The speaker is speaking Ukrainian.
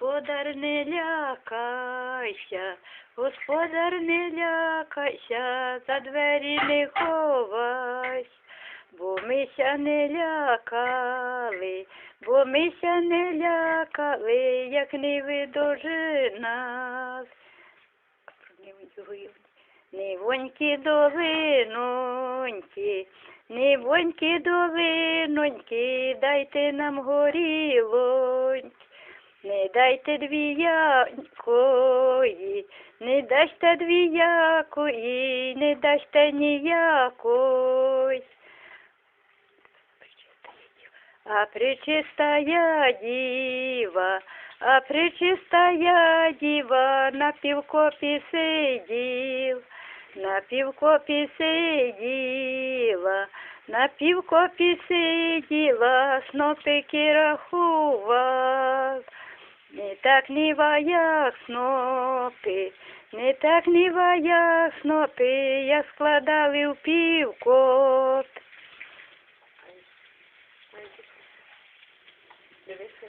Господар не лякайся, господар не лякайся, за двері не ховайся. Бо мися не лякали, бо мися не лякали, як не видожи нас. Нивоньки долиноньки, нивоньки долиноньки, дайте нам горілоньки. Дайте двіякої, не дайте двіякої, не дайте ніякої. А пречистая діва, а пречистая діва на півкопі сиділ, на півкопі сиділа, на півкопі сиділа, снопики рахував. Не так ніва, як снопи, не так ніва, як снопи, я складали в півкоп. Дивися,